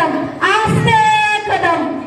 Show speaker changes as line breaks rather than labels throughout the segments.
कदम आस्ते कदम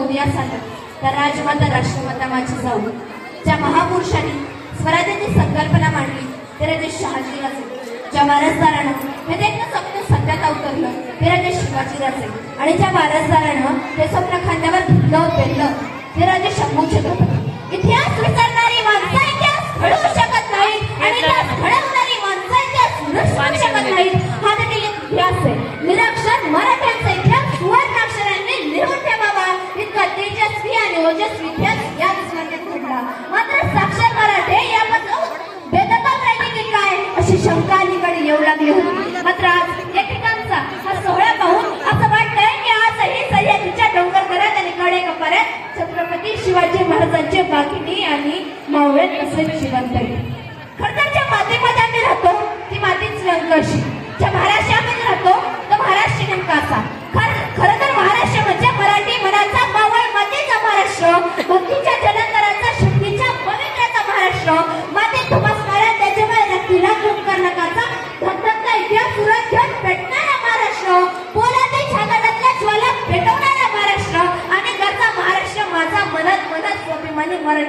देखणं स्वप्न उदयास आलं तर राजमाता राष्ट्रमाता माझी जाऊ. ज्या महापुरुषांनी स्वराज्याची संकल्पना मांडली ते देश शहाजी राजे ज्या वारसदारानं हे देखणं स्वप्न सत्यात अवतरलं ते देश शिवाजी राजे आणि ज्या वारसदारानं ते स्वप्न खांद्यावर ओजस्वी इतिहास या विश्वात घडला मात्र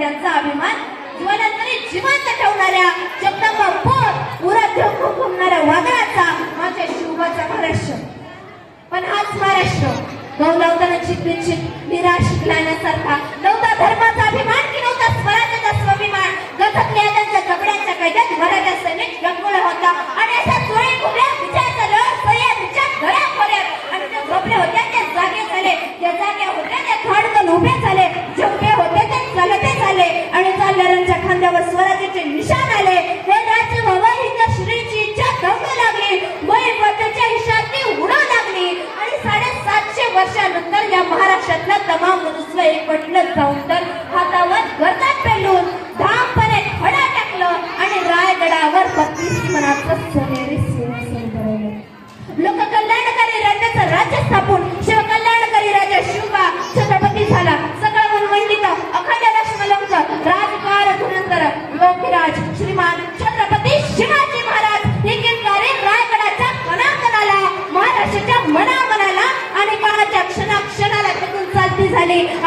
स्वाभिमानी अभिमान जीवनातरी जिवंत ठेवणाऱ्या जगदंबा पोट उरात घुमणाऱ्या वादळाचा माझ्या शिवबाचा महाराष्ट्र. पण हाच महाराष्ट्र गौलावताना चित्रित निराश शिकल्यासारखा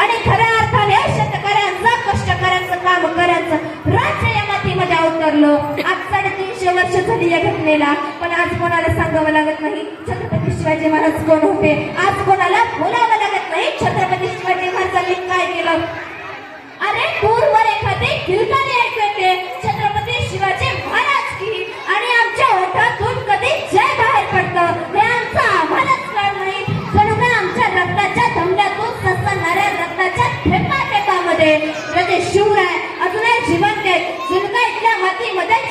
आणि खऱ्या अर्थाने शेतकऱ्यांचं कष्टकऱ्यांचं काम करायचं. राज्य या मातीमध्ये अवतरलं. आज साडेतीनशे वर्ष झाली या घटनेला. पण आज कोणाला सांगावं लागत नाही? छत्रपती शिवाजी महाराज कोण होते? आज कोणाला बोलावं लागत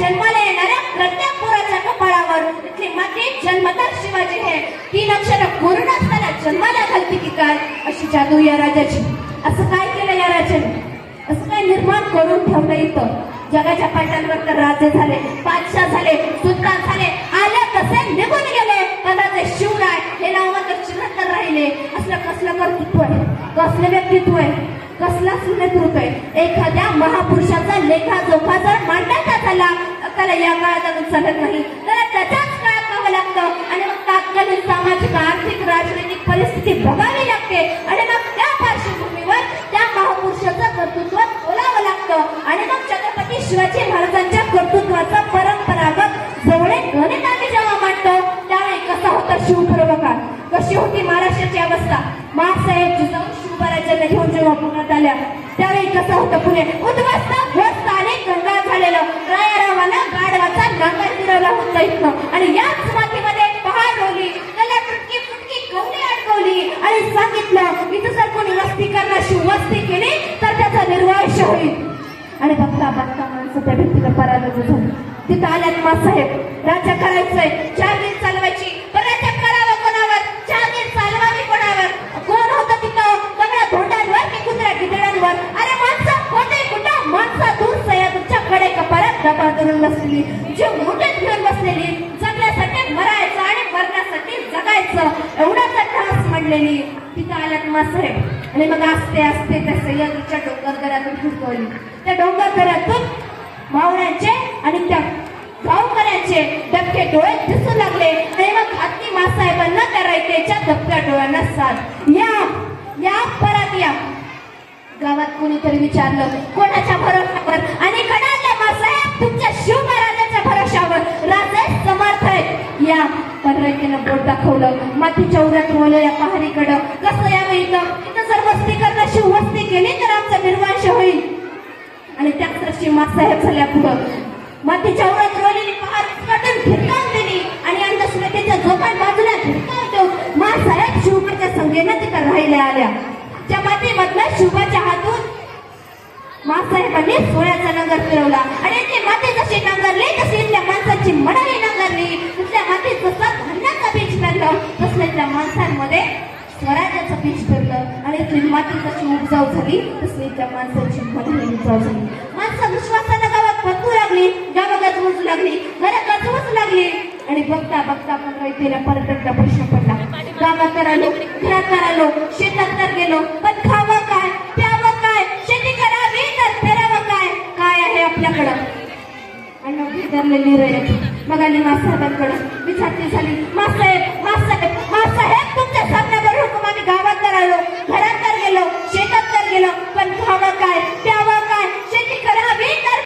जन्माला येणाऱ्या प्रत्येक पोराच्या कपाळावर इथली माती जन्मतः शिवाजी हे तीन अक्षर पूर्ण असताना जन्माला घालते की काय? अशी जादू या राजाची. असं काय केलं या राजाने? असं काय निर्माण करून ठेवलं इथं? जगाच्या पाटांवर तर राजे झाले बादशाह झाले सुलतान झाले आले कसे? निघून गेले. पण राजे शिवराय हे नाव तर चिरंतर राहिले. असलं कसलं कर्तृत्व आहे? कसलं व्यक्तित्व आहे? कसलाच नेतृत्व आहे? एखाद्या महापुरुषाचा लेखा जोखा जर मांडायचा झाला त्याला या काळात अजून चालत नाही. त्याला त्याच्याच काळात पाहावं लागतं. आणि मग तात्कालीन सामाजिक आर्थिक राजनैतिक परिस्थिती बघावी लागते. आणि मग त्या पार्श्वभूमीवर त्या महापुरुषाचं कर्तृत्व बोलावं लागतं. आणि मग छत्रपती शिवाजी महाराजांच्या कर्तृत्वाचा परंपरागत जवळे गणित आम्ही जेव्हा मांडतो त्यावेळी कसा होता शिवप्रभकार कशी होती महाराष्ट्राची अवस्था? मासाहेब जिजाऊ शिवराज्याला घेऊन जेव्हा पुण्यात आल्या त्यावेळी कसं होतं पुणे? उद्ध्वस्त ध्वस्त आणि कंगाळ झालेलं रायारावाला गाढवाचा नांगर फिरवला होता इथं आणि याच मातीमध्ये पहाड रोवली. त्याला तुटकी फुटकी कवली अडकवली. आणि सांगितलं मी जर कोणी वस्ती करण्याशी वस्ती केली तर त्याचा निर्वाह होईल. आणि बघता बघता माणसं त्या व्यक्तीला पराजय झाली. तिथं आल्यात मासाहेब. राज्य करायचंय. जहागीर चालवायची. पण राज्य करावं कोणावर? जहागीर चालवावी कोणावर? कोण होतं तिथं? सगळ्या धोंडांवर की कुत्र्या गिदडांवर अरे माणसं होते कुठं? माणसं दूर सह्याद्रीच्या कडे कपारात डबा धरून बसलेली? जे मोठे असलेली जगण्यासाठी मरायचं आणि मरण्यासाठी जगायचं. एवढाच त्रास म्हणलेली. तिथं आल्यात मासाहेब आणि मग असते असते त्या सह्याद्रीच्या डोंगर दऱ्यातून फिरकवली त्या डोंगर दऱ्यातून मावळ्यांचे आणि त्या गावकऱ्याचे डबके डोळे दिसू लागले. आणि मग हत्ती मासाहेबांना त्या रायतेच्या धबक्या डोळ्यांना साथ. या या परत या. गावात कोणीतरी विचारलं कोणाच्या भरोशावर? आणि कडाल्या मासाहेब तुमच्या शिव पण बोट दाखवलं मातीच्या उऱ्यात रोवलं या पहारीकडं कसं यावं इथं इथं जर वस्ती करण्याची वस्ती केली तर आमचा निर्वांश होईल. आणि त्याच वर्षी मासाहेब झाल्या पुढं. मातीच्या उरात रोवलेली पहार काढून फिरकावून दिली आणि अंधश्रद्धेच्या झोपाट बाजूला फिरकावतो मासाहेब शिवबाच्या संगेनं तिथं राहिल्या आल्या. त्या मातीमधनं शिवबाच्या हातून मासाहेबांनी सोळ्याचा नगर फिरवला. आणि ते माती जशी नांगरली तशी इथल्या माणसाची मनाली नांगरली. इथल्या मातीत त्या माणसांमध्ये स्वराज्याचं बीज पेरलं आणि इथली माती उपजाव उपजाऊ झाली तसली त्या माणसाची मनाली उपजाव झाली. माणसं विश्वासानं गावात बंधू लागली गावागात मोजू लागली घरात गाजवू लागली. आणि बघता बघता पण रयतेला परत एकदा प्रश्न पडला. गावात तर आलो घरात तर आलो शेतात तर गेलो पण खावं काय प्यावं काय शेती करावी तर फिरावं काय काय आहे आपल्याकडं? आणि मग विचारलेली रयत मग आली मासाहेबांकडं विचारते झाली मासाहेब गावात तर आलो घरात तर गेलो शेतात तर गेलो पण हवं काय? त्यावर